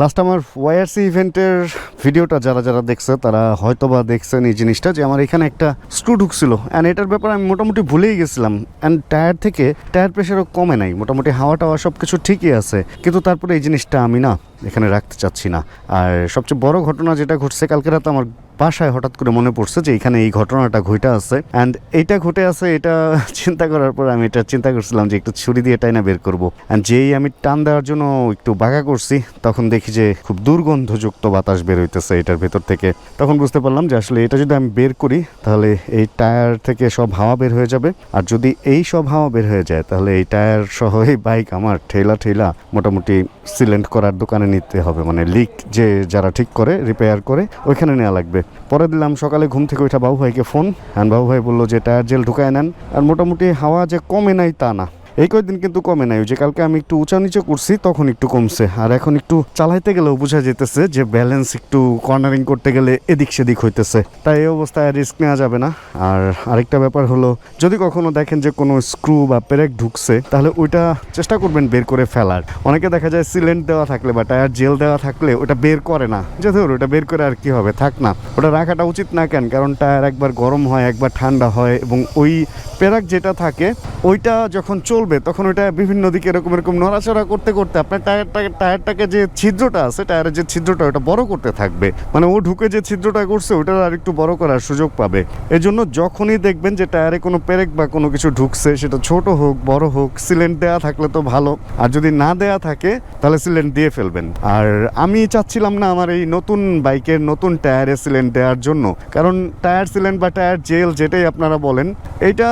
Last আমার YRC ইভেন্টের ভিডিওটা যারা যারা দেখছে, তারা হয়তো বা দেখছেন এই জিনিসটা যে আমার এখানে একটা স্ক্রু ঢুকছিল। অ্যান্ড এটার ব্যাপারে আমি মোটামুটি ভুলেই গেছিলাম। অ্যান্ড টায়ার থেকে টায়ার প্রেশারও কমে নাই। মোটামুটি হাওয়া টাওয়া সব কিছু ঠিকই আছে। কিন্তু তারপরে এই জিনিসটা আমি না, এখানে রাখতে চাচ্ছি না। আর সবচেয়ে বড় ঘটনা যেটা ঘটছে, কালকে রাতে আমার বাসায় হঠাৎ করে মনে পড়ছে যে এখানে এই ঘটনাটা ঘটে আছে। অ্যান্ড এইটা ঘটে আছে, এটা চিন্তা করার পর আমি এটা চিন্তা করছিলাম যে একটু ছুরি দিয়ে টাইনা বের করব। অ্যান্ড যেই আমি টান দেওয়ার জন্য একটু বাঁকা করছি, তখন দেখি যে খুব দুর্গন্ধযুক্ত বাতাস বের হইতেছে এটার ভেতর থেকে। তখন বুঝতে পারলাম যে আসলে এটা যদি আমি বের করি, তাহলে এই টায়ার থেকে সব হাওয়া বের হয়ে যাবে। আর যদি এই সব হাওয়া বের হয়ে যায়, তাহলে এই টায়ার সহ এই বাইক আমার ঠেলা ঠেলা মোটামুটি সিলেন্ট করার দোকানে নিতে হবে। মানে লিক যে যারা ঠিক করে, রিপেয়ার করে, ওইখানে নেওয়া লাগবে। পরে দিলাম সকালে ঘুম থেকে ওইটা বাবু ভাইকে ফোন অ্যান্ড বাবু ভাই বলল যে, টায়ার জেল ঢুকায় নেন। আর মোটামুটি হাওয়া যে কমে নাই তা না। এই কয়েকদিন কিন্তু কমে নাই যে কালকে আমি একটু উঁচা নিচে করছি, তখন একটু কমছে। আর এখন একটু চালাইতে গেলেও বোঝা যেতেছে যে ব্যালেন্স একটু কর্নারিং করতে গেলে এদিক সেদিক হইতেছে। তাই এই অবস্থায় রিস্ক নেওয়া যাবে না। আর আরেকটা ব্যাপার হলো, যদি কখনো দেখেন যে কোনো স্ক্রু বা পেরেক ঢুকছে, তাহলে ওইটা চেষ্টা করবেন বের করে ফেলার। অনেকে দেখা যায় সিলেন্ট দেওয়া থাকলে বা টায়ার জেল দেওয়া থাকলে ওটা বের করে না। যে ধর ওটা বের করে আর কি হবে, থাক না। ওটা রাখাটা উচিত না কেন? কারণ টায়ার একবার গরম হয়, একবার ঠান্ডা হয় এবং ওই পেরাক যেটা থাকে, ওইটা যখন চলবে তখন ওইটা বিভিন্ন দিকে এরকম এরকম নড়াচড়া করতে করতে আপনার টায়ারটাকে টায়ারটাকে যে ছিদ্রটা আছে, টায়ারের যে ছিদ্রটা ওটা বড় করতে থাকবে। মানে ও ঢুকে যে ছিদ্রটা করছে ওটার আর একটু বড় করার সুযোগ পাবে। এই জন্য যখনই দেখবেন যে টায়ারে কোনো পেরেক বা কোনো কিছু ঢুকছে, সেটা ছোট হোক, বড় হোক, সিলেন্ট দেওয়া থাকলে তো ভালো। আর যদি না দেয়া থাকে, তাহলে সিলেন্ট দিয়ে ফেলবেন। আর আমি চাচ্ছিলাম না আমার এই নতুন বাইকের, নতুন টায়ারে সিলেন্ট দেওয়ার জন্য। কারণ টায়ার সিলেন্ট বা টায়ার জেল, যেটাই আপনারা বলেন, এইটা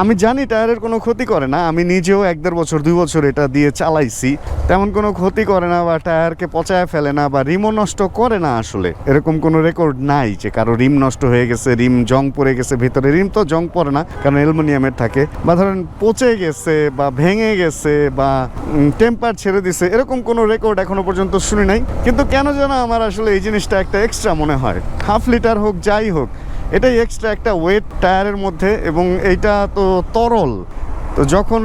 আমি জানি টায়ারের কোনো ক্ষতি করে না, আমি নিজেও এক দেড় বছর, দুই বছর এটা দিয়ে চালাইছি। তেমন কোনো ক্ষতি করে না বা টায়ারকে পচায় ফেলে না বা রিমও নষ্ট করে না আসলে। এরকম কোনো রেকর্ড নাই যে কারও রিম নষ্ট হয়ে গেছে, রিম জং পড়ে গেছে, ভিতরে রিম তো জং পড়ে না, কারণ অ্যালুমিনিয়ামের থাকে। বা ধরেন পচে গেছে বা ভেঙে গেছে বা টেম্পার ছেড়ে দিছে, এরকম কোনো রেকর্ড এখনও পর্যন্ত শুনি নাই। কিন্তু কেন যেন আমার আসলে এই জিনিসটা একটা এক্সট্রা মনে হয়। হাফ লিটার হোক, যাই হোক এটাই এক্সট্রা একটা ওয়েট টায়ারের মধ্যে এবং এইটা তো তরল। তো যখন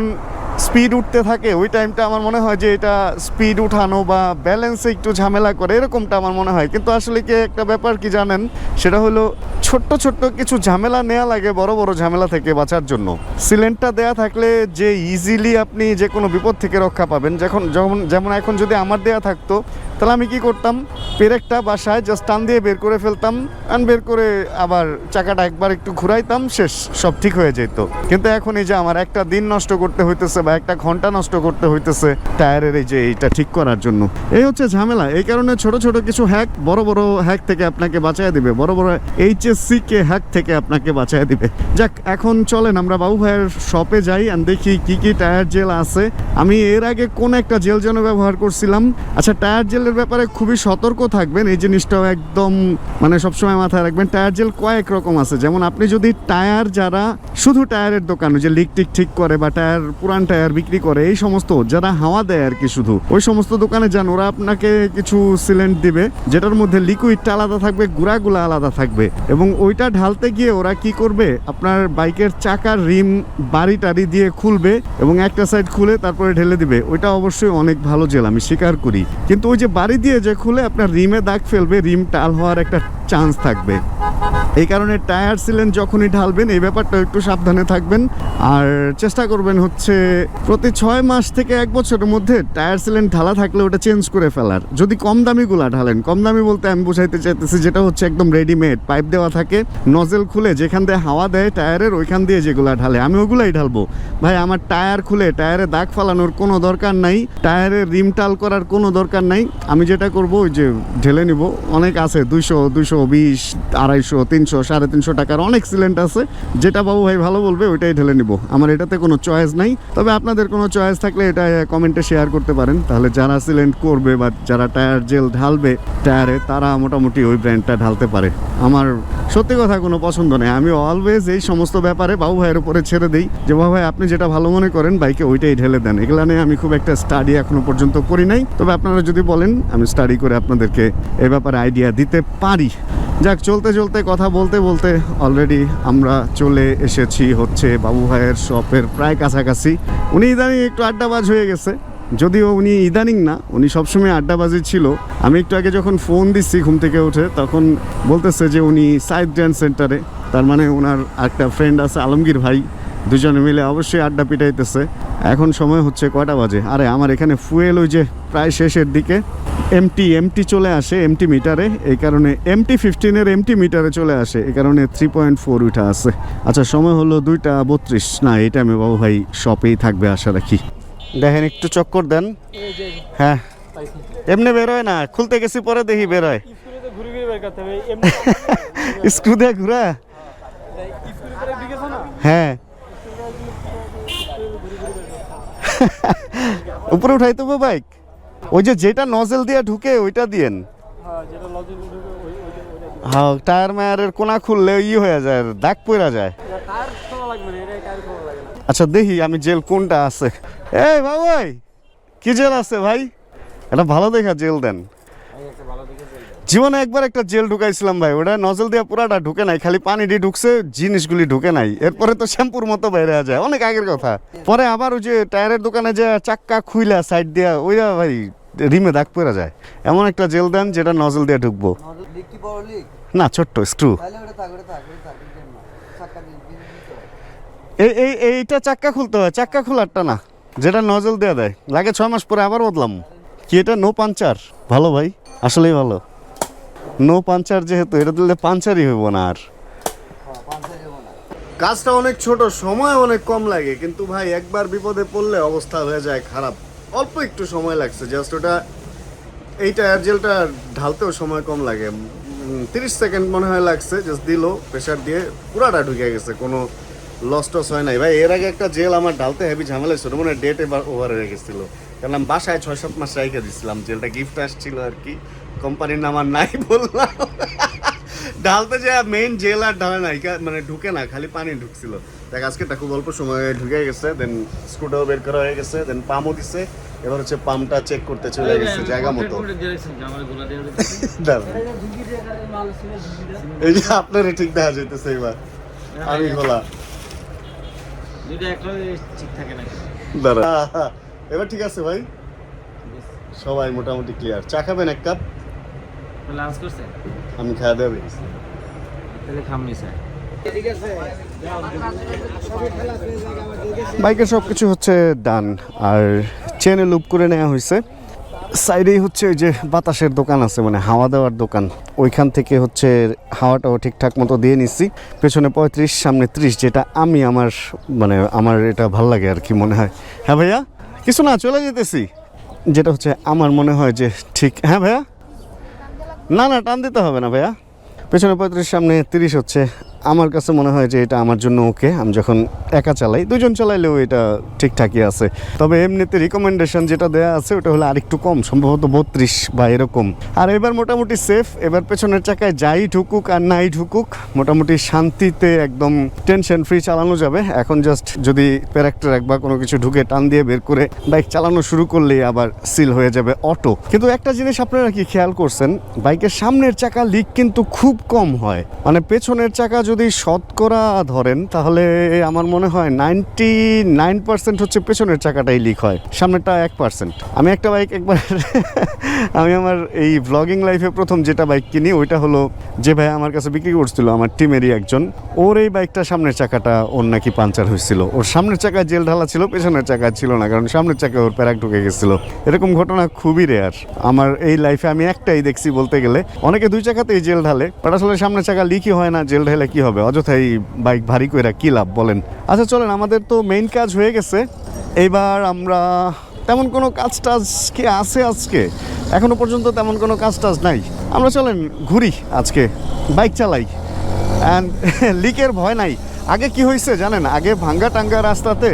স্পিড উঠতে থাকে, ওই টাইমটা আমার মনে হয় যে এটা স্পিড উঠানো বা ব্যালেন্সে একটু ঝামেলা করে, এরকমটা আমার মনে হয়। কিন্তু আসলে কি একটা ব্যাপার কি জানেন? সেটা হলো ছোট্ট ছোট্ট কিছু ঝামেলা নেওয়া লাগে, বড় বড় ঝামেলা থেকে বাঁচার জন্য। সিলেন্টটা দেয়া থাকলে যে ইজিলি আপনি যে কোনো বিপদ থেকে রক্ষা পাবেন, যখন যেমন যেমন এখন যদি আমার দেয়া থাকতো, তাহলে আমি কি করতাম? পেরেকটা বাসায় জাস্ট টান দিয়ে বের করে ফেলতাম আর বের করে আবার চাকাটা একবার একটু ঘুরাইতাম, শেষ, সব ঠিক হয়ে যেত। কিন্তু এখন এই যে আমার একটা দিন নষ্ট করতে হইতেছে বা একটা ঘণ্টা নষ্ট করতে হইতেছে টায়ারের এই যে এইটা ঠিক করার জন্য। এই হচ্ছে ঝামেলা। এই কারণে ছোট ছোট কিছু হ্যাক বড় বড় হ্যাক থেকে আপনাকে বাঁচায় দিবে। বড় বড় এইচএসসি কে হ্যাক থেকে আপনাকে বাঁচায় দিবে। যাক, এখন চলেন, আমরা বাবু ভাইয়ের শপে যাই আর দেখি কি কি টায়ার জেল আছে। আমি এর আগে কোন একটা জেল যেন ব্যবহার করছিলাম। আচ্ছা টায়ার জেলের ব্যাপারে খুবই সতর্ক থাকবেন। এই জিনিসটাও একদম মানে সবসময় মাথায় রাখবেন, টায়ার জেল কয়েক রকম আছে। যেমন আপনি যদি টায়ার যারা, শুধু টায়ারের দোকান যে লিক টিক ঠিক করে বা টায়ার পুরান টায়ার বিক্রি করে, এই সমস্ত, যারা হাওয়া দেয় আর কি শুধু, ওই সমস্ত দোকানে যান, ওরা আপনাকে কিছু সিলেন্ট দিবে, যেটার মধ্যে লিকুইডটা আলাদা থাকবে, গুঁড়াগুলো আলাদা থাকবে। এবং ওইটা ঢালতে গিয়ে ওরা কি করবে, আপনার বাইকের চাকার রিম, বাড়ি টাড়ি দিয়ে খুলবে এবং একটা সাইড খুলে তারপরে ঢেলে দিবে। ওইটা অবশ্যই অনেক ভালো জেল, আমি স্বীকার করি। কিন্তু ওই যে বাড়ি দিয়ে যে খুলে আপনার রিমে দাগ ফেলবে, রিম টাল হওয়ার একটা চান্স থাকবে। এই কারণে টায়ার সিলেন্ট যখনই ঢালবেন, এই ব্যাপারটা একটু সাবধানে থাকবেন। আর চেষ্টা করবেন হচ্ছে, প্রতি ছয় মাস থেকে এক বছরের মধ্যে টায়ার সিলেন্ট ঢালা থাকলে ওটা চেঞ্জ করে ফেলার। যদি কম দামিগুলা ঢালেন, কম দামি বলতে আমি বোঝাইতে চাইতেছি যেটা হচ্ছে একদম রেডিমেড পাইপ দেওয়া থাকে নজেল খুলে যেখান দিয়ে হাওয়া দেয় টায়ারের, ওইখান দিয়ে যেগুলা ঢালে। আমি ওগুলাই ঢালবো। ভাই, আমার টায়ার খুলে, টায়ারে দাগ ফালানোর কোনো দরকার নাই, টায়ারের রিম টাল করার কোনো দরকার নাই। আমি যেটা করব, ওই যে ঢেলে নিব। অনেক আছে, দুইশো দুইশো বিশ, আড়াইশো তিনশো সাড়ে তিনশো টাকার অনেক সিলেন্ট আছে। যেটা বাবু ভাই ভালো বলবে, ওইটাই ঢেলে নিব। আমার এটাতে কোনো চয়েস নাই। তবে আপনাদের কোনো চয়েস থাকলে এটা কমেন্টে শেয়ার করতে পারেন। তাহলে যারা সিলেন্ট করবে বা যারা টায়ার জেল ঢালবে টায়ারে তারা মোটামুটি ওই ব্র্যান্ডটা ঢালতে পারে। আমার সত্যি কথা কোনো পছন্দ নেই। আমি অলওয়েজ এই সমস্ত ব্যাপারে বাবু ভাইয়ের উপরে ছেড়ে দিই যে, বাবু ভাই, আপনি যেটা ভালো মনে করেন বাইকে ওইটাই ঢেলে দেন। এগুলা নিয়ে আমি খুব একটা স্টাডি এখনও পর্যন্ত করি নাই। তবে আপনারা যদি বলেন, আমি স্টাডি করে আপনাদেরকে এ ব্যাপারে আইডিয়া দিতে পারি। যাক, চলতে চলতে, কথা বলতে বলতে অলরেডি আমরা চলে এসেছি হচ্ছে বাবু ভাইয়ের শপের প্রায় কাছাকাছি। উনি ইদানিং একটু আড্ডাবাজ হয়ে গেছে। যদিও উনি ইদানিং না, উনি সবসময় আড্ডাবাজি ছিল। আমি একটু আগে যখন ফোন দিচ্ছি ঘুম থেকে উঠে, তখন বলতেছে যে উনি সাইড ড্যান্স সেন্টারে। তার মানে ওনার একটা ফ্রেন্ড আছে, আলমগীর ভাই। দুজনে মিলে অবশ্যই আড্ডা পিটাইতেছে। এখন সময় হচ্ছে কয়টা বাজে? আরে, আমার এখানে ফুয়েল ওই যে প্রায় শেষের দিকে। এমটি এমটি চলে আসে এমটি মিটারে, এই কারণে এমটি ফিফটিনের এমটি মিটারে চলে আসে, এই কারণে থ্রি পয়েন্ট ফোর উঠা আছে। আচ্ছা সময় হলো দুইটা বত্রিশ। না, এই টাইমে বাবু ভাই শপেই থাকবে, আশা রাখি। দেখেন, একটু চক্কর দেন। হ্যাঁ। এমনি বেরোয় না, খুলতে গেছি, পরে দেখি বেরোয়। স্ক্রু দিয়ে ঘুরা? হ্যাঁ। উপরে উঠাই তো বাইক। ওই যে যেটা নজেল দিয়ে ঢুকে ওইটা দিয়েন। হ্যাঁ হ্যাঁ টায়ার মায়ারের কোনা খুললে ই হয়ে যায় দাগ পড়া যায়। আচ্ছা দেখি আমি জেল কোনটা আছে। এই বাবাই কি জেল আছে ভাই? এটা ভালো দেখা জেল দেন আমি একটা ভালো দেখে চলবে জীবনে একবার একটা জেল ঢুকাইছিলাম ভাই, ওটা নজল দিয়ে পুরাটা ঢুকে নাই, খালি পানি দিয়ে ঢুকছে, জিনিসগুলি ঢুকে নাই। এরপরে তো শ্যাম্পুর মতো বাইরে যায় অনেক আগের কথা। পরে আবার ওই যে টায়ারের দোকানে যে চাক্কা খুইলা সাইড দিয়া ওইটা ভাই, রিমে দাগ পড়ে যায়। এমন একটা জেল দেন যেটা নজল দিয়ে ঢুকবো। না, ছোট্ট স্ক্রু। এই এই, এইটা চাক্কা খুলতে হয়, চাক্কা খোলারটা না, যেটা নজল দেওয়া দেয়। লাগে ছয় মাস পরে আবার বদলাম। কি এটা? নো পাঞ্চার ভালো ভাই, আসলেই ভালো। নো পাঞ্চার যেহেতু, এটা দিলে পাঞ্চারই হইব না আর। কাজটা অনেক ছোট, সময় অনেক কম লাগে, কিন্তু ভাই একবার বিপদে পড়লে অবস্থা হয়ে যায় খারাপ। অল্প একটু সময় লাগছে জাস্ট ওটা এই টায়ার জেলটা ঢালতেও সময় কম লাগে। তিরিশ সেকেন্ড মনে হয় লাগছে জাস্ট দিল প্রেশার দিয়ে পুরাটা ঢুকে গেছে, কোনো লস টস হয় নাই। ভাই, এর আগে একটা জেল আমার ঢালতে হেভি ঝামেলা ছিল মানে ডেট এবার ওভার হয়ে গেছিল। কারণ আমি বাসায় ছয় সাত মাস রেখে দিছিলাম জেলটা গিফট আসছিল আর কি। কোম্পানির নাম আর নাই বললাম। ঢালতে যে মেইন জেল আর ঢালে নাই মানে ঢুকে না খালি পানি ঢুকছিল। দেখ আজকে তা খুব অল্প সময়ে ঢুকে গেছে দেন স্ক্রুটাও বের করা হয়ে গেছে দেন পামও দিছে এবার হচ্ছে পাম্পটা চেক করতে চলে গেছে জায়গা মতো। এই যে আপনারই ঠিক দেখা যাইতেছে এবার। আমি খোলা দুইটা একটা ঠিক থাকে না দাঁড়া। এবার ঠিক আছে ভাই? সবাই মোটামুটি ক্লিয়ার চা খাবেন এক কাপ? লাঞ্চ করছে আমি খাওয়া দেবে তাহলে খামনি স্যার। ঠিক আছে। বাইকের সব কিছু হচ্ছে ডান আর চেনে লুপ করে নেওয়া হয়েছে। সাইডেই হচ্ছে ওই যে বাতাসের দোকান আছে মানে হাওয়া দেওয়ার দোকান। ওইখান থেকে হচ্ছে হাওয়াটাও ঠিকঠাক মতো দিয়ে নিচ্ছি পেছনে পঁয়ত্রিশ সামনে ত্রিশ যেটা আমি আমার মানে আমার এটা ভালো লাগে আর কি মনে হয়। হ্যাঁ ভাইয়া? কিছু না, চলে যেতেছি। যেটা হচ্ছে আমার মনে হয় যে ঠিক হ্যাঁ ভাইয়া? না না, টান দিতে হবে না ভাইয়া। পেছনে পঁয়ত্রিশ, সামনে তিরিশ হচ্ছে আমার কাছে মনে হয় যে এটা আমার জন্য ওকে। আমি যখন একা চালাই, দুজন চালাইলেও এটা ঠিকঠাকই আছে। তবে এমনিতে রিকমেন্ডেশন যেটা দেওয়া আছে, ওটা হলো আরেকটু কম, সম্ভবত বত্রিশ বা এরকম। আর এবার মোটামুটি সেফ এবার পেছনের চাকায় যাই ঢুকুক আর নাই ঢুকুক, মোটামুটি শান্তিতে একদম টেনশন ফ্রি চালানো যাবে। এখন জাস্ট যদি প্যারাক্টার এক বা কোনো কিছু ঢুকে টান দিয়ে বের করে বাইক চালানো শুরু করলেই আবার সিল হয়ে যাবে অটো কিন্তু একটা জিনিস আপনারা কি খেয়াল করছেন বাইকের সামনের চাকা লিক কিন্তু খুব কম হয়। মানে পেছনের চাকা যদি শতকরা ধরেন, তাহলে আমার মনে হয় নাইনটি নাইন পার্সেন্ট হচ্ছে পেছনের চাকাটাই লিক হয়, সামনেরটা এক পার্সেন্ট। আমি একটা বাইক একবার আমি আমার এই ব্লগিং লাইফে প্রথম যেটা বাইক কিনি, ওইটা হলো যে ভাই আমার কাছে বিক্রি করছিল, আমার টিমেরই একজন। ওর এই বাইকটা সামনের চাকাটা ওর নাকি পাঞ্চার হয়েছিল। ওর সামনের চাকায় জেল ঢালা ছিল, পেছনের চাকা ছিল না, কারণ সামনের চাকায় ওর প্যারাক ঢুকে গেছিল। এরকম ঘটনা খুবই রেয়ার আমার এই লাইফে আমি একটাই দেখছি বলতে গেলে, অনেকে দুই চাকাতেই জেল ঢালে, বাট আসলে সামনের চাকা লিকই হয় না, জেল ঢালে কি হবে? অযথাই বাইক ভারী কইরা কি লাভ বলেন? আচ্ছা চলেন, আমাদের তো মেইন কাজ হয়ে গেছে। এবার আমরা তেমন কোনো কাজ টাজ কি আছে আজকে? এখনও পর্যন্ত তেমন কোনো কাজ টাজ নাই। আমরা চলেন, ঘুরি আজকে বাইক চালাই। অ্যান্ড লিকের ভয় নাই। আগে কি হয়েছে জানেন? আগে ভাঙ্গা টাঙ্গা রাস্তাতে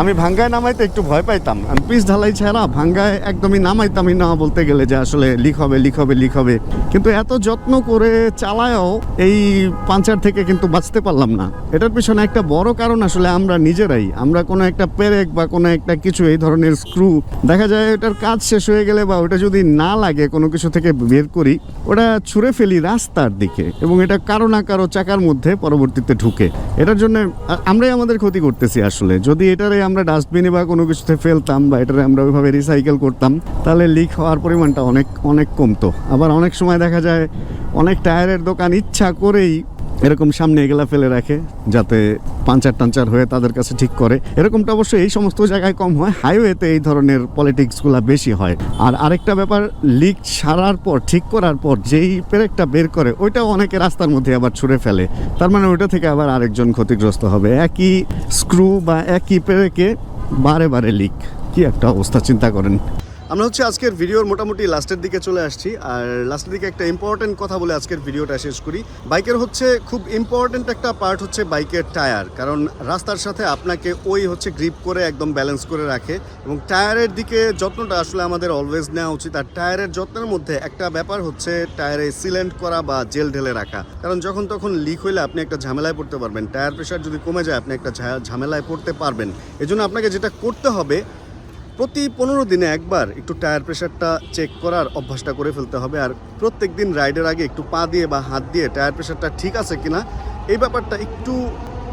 আমি ভাঙ্গায় নামাইতে একটু ভয় পাইতাম। আমি পিস ঢালাই ছাড়া ভাঙ্গায় একদমই নামাইতামই না বলতে গেলে যে আসলে লিক হবে লিক হবে লিক হবে। কিন্তু এত যত্ন করে চালায়ও এই পাঞ্চার থেকে কিন্তু বাঁচতে পারলাম না। এটার পিছনে একটা বড় কারণ আসলে আমরা নিজেরাই। আমরা কোনো একটা পেরেক বা কোনো একটা কিছু এই ধরনের স্ক্রু, দেখা যায় ওটার কাজ শেষ হয়ে গেলে বা ওটা যদি না লাগে কোনো কিছু থেকে বের করি, ওটা ছুঁড়ে ফেলি রাস্তার দিকে এবং এটা কারও না কারও চাকার মধ্যে পরবর্তীতে ঢুকে। এটার জন্য আমরাই আমাদের ক্ষতি করতেছি আসলে। যদি এটারে আমরা ডাস্টবিনে বা কোনো কিছুতে ফেলতাম বা এটারে আমরা ওইভাবে রিসাইকেল করতাম, তাহলে লিক হওয়ার পরিমাণটা অনেক অনেক কমতো। আবার অনেক সময় দেখা যায়, অনেক টায়ারের দোকান ইচ্ছা করেই এরকম সামনে এগুলা ফেলে রাখে যাতে পাঞ্চার টাঞ্চার হয়ে তাদের কাছে ঠিক করে। এরকমটা অবশ্য এই সমস্ত জায়গায় কম হয় হাইওয়েতে এই ধরনের পলিটিক্সগুলো বেশি হয়। আর আরেকটা ব্যাপার লিক সারার পর, ঠিক করার পর যেই পেরেকটা বের করে, ওইটাও অনেকে রাস্তার মধ্যে আবার ছুঁড়ে ফেলে। তার মানে ওইটা থেকে আবার আরেকজন ক্ষতিগ্রস্ত হবে। একই স্ক্রু বা একই পেরেকে বারে বারে লিক কি একটা অবস্থা, চিন্তা করেন। আমরা হচ্ছে আজকের ভিডিওর মোটামুটি লাস্টের দিকে চলে আসছি, আর লাস্টের দিকে একটা ইম্পর্টেন্ট কথা বলে আজকের ভিডিওটা শেষ করি। বাইকের হচ্ছে খুব ইম্পর্টেন্ট একটা পার্ট হচ্ছে বাইকের টায়ার কারণ রাস্তার সাথে আপনাকে ওই হচ্ছে গ্রিপ করে একদম ব্যালেন্স করে রাখে এবং টায়ারের দিকে যত্নটা আসলে আমাদের অলওয়েজ নেওয়া উচিত, আর টায়ারের যত্নের মধ্যে একটা ব্যাপার হচ্ছে টায়ারে সিলেন্ট করা বা জেল ঢেলে রাখা। কারণ যখন তখন লিক হইলে আপনি একটা ঝামেলায় পড়তে পারবেন টায়ার প্রেশার যদি কমে যায় আপনি একটা ঝামেলায় পড়তে পারবেন। এজন্য আপনাকে যেটা করতে হবে প্রতি পনেরো দিনে একবার একটু টায়ার প্রেশারটা চেক করার অভ্যাসটা করে ফেলতে হবে। আর প্রত্যেক দিন রাইডের আগে একটু পা দিয়ে বা হাত দিয়ে টায়ার প্রেশারটা ঠিক আছে কিনা, এই ব্যাপারটা একটু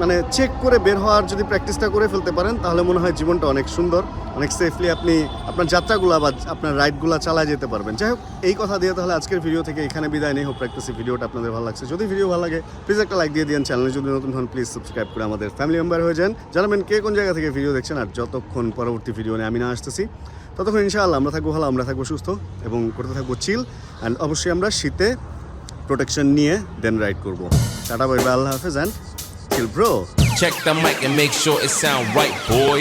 মানে চেক করে বের হওয়ার যদি প্র্যাকটিসটা করে ফেলতে পারেন, তাহলে মনে হয় জীবনটা অনেক সুন্দর, অনেক সেফলি আপনি আপনার যাত্রাগুলো বা আপনার রাইডগুলো চালায় যেতে পারবেন। যাই হোক, এই কথা দিয়ে তাহলে আজকের ভিডিও থেকে এখানে বিদায় নেই। হোক প্র্যাকটিসি ভিডিওটা আপনাদের ভালো লাগছে। যদি ভিডিও ভালো লাগে প্লিজ একটা লাইক দিয়ে দিন চ্যানেলে যদি নতুন হন প্লিজ সাবস্ক্রাইব করে আমাদের ফ্যামিলি মেম্বার হয়ে যান। জানাবেন কে কোন জায়গা থেকে ভিডিও দেখছেন আর যতক্ষণ পরবর্তী ভিডিও নিয়ে আমি না আসতেছি, ততক্ষণ ইনশাআল্লাহ আমরা থাকব ভালো, আমরা থাকব সুস্থ এবং করতে থাকব চিল অ্যান্ড অবশ্যই আমরা শীতে প্রোটেকশন নিয়ে দেন রাইড করব। টাটা বাই বাই আল্লাহ হাফেজ and kill bro. Check the mic and make sure it sound right, boy.